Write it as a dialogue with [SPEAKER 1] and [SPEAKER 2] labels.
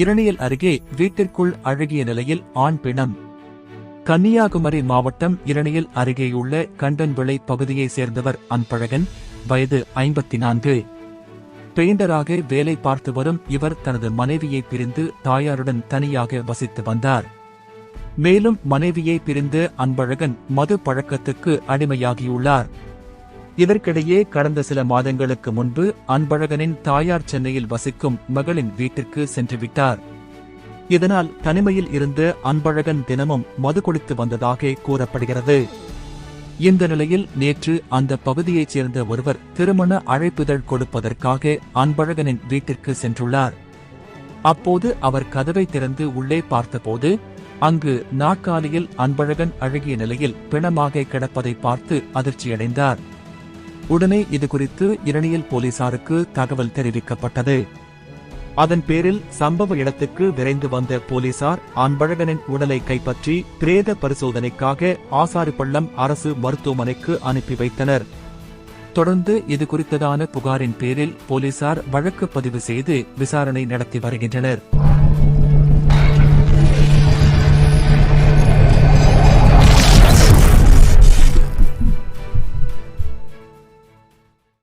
[SPEAKER 1] இரணியல் அருகே வீட்டிற்குள் அழகிய நிலையில் ஆண் பிணம் கன்னியாகுமரி மாவட்டம் இரணியல் அருகேயுள்ள கண்டன்விளை பகுதியைச் சேர்ந்தவர் அன்பழகன் வயது ஐம்பத்தி நான்கு பெயிண்டராக வேலை பார்த்து வரும் இவர் தனது மனைவியை பிரிந்து தாயாருடன் தனியாக வசித்து வந்தார். மேலும் மனைவியை பிரிந்து அன்பழகன் மது பழக்கத்துக்கு அடிமையாகியுள்ளார். இதற்கிடையே கடந்த சில மாதங்களுக்கு முன்பு அன்பழகனின் தாயார் சென்னையில் வசிக்கும் மகளின் வீட்டிற்கு சென்று விட்டார். இதனால் தனிமையில் இருந்து அன்பழகன் தினமும் மது குடித்து வந்ததாக கூறப்படுகிறது. இந்த நிலையில் நேற்று அந்த பகுதியைச் சேர்ந்த ஒருவர் திருமண அழைப்பிதழ் கொடுப்பதற்காக அன்பழகனின் வீட்டிற்கு சென்றுள்ளார். அப்போது அவர் கதவை திறந்து உள்ளே பார்த்தபோது அங்கு நாற்காலியில் அன்பழகன் அழகிய நிலையில் பிணமாக கிடப்பதை பார்த்து அதிர்ச்சியடைந்தார். உடனே இது குறித்து இரணியல் போலீசாருக்கு தகவல் தெரிவிக்கப்பட்டது. அதன் பேரில் சம்பவ இடத்துக்கு விரைந்து வந்த போலீசார் அன்பழகனின் உடலை கைப்பற்றி பிரேத பரிசோதனைக்காக ஆசாரிப்பள்ளம் அரசு மருத்துவமனைக்கு அனுப்பி வைத்தனர். தொடர்ந்து இது குறித்ததான புகாரின் பேரில் போலீசார் வழக்கு பதிவு செய்து விசாரணை நடத்தி வருகின்றனர்.